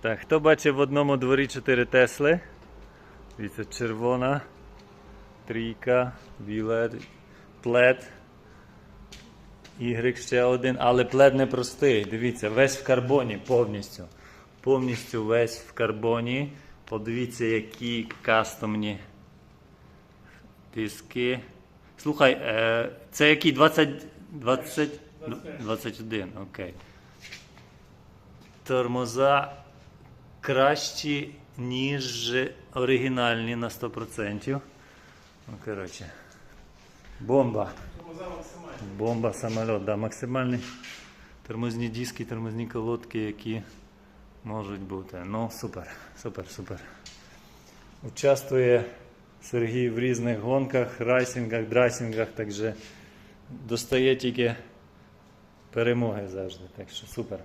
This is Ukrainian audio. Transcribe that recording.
Так, хто бачив в одному дворі 4 Тесли? Дивіться, червона, трійка, білет, плед. Y ще один, але плед не простий. Дивіться, весь в карбоні повністю. Повністю весь в карбоні. Подивіться, які кастомні диски. Слухай, е, це який 20, 20, 21, окей. Тормоза кращі, ніж оригінальні на 100%. Ну, коротше. Бомба. Бомба самоліт, да, максимальні тормозні диски, тормозні колодки, які можуть бути. Ну, супер, супер, супер. Участвує Сергій в різних гонках, райсингах, драйсингах, так що достає тільки перемоги завжди. Так що супер.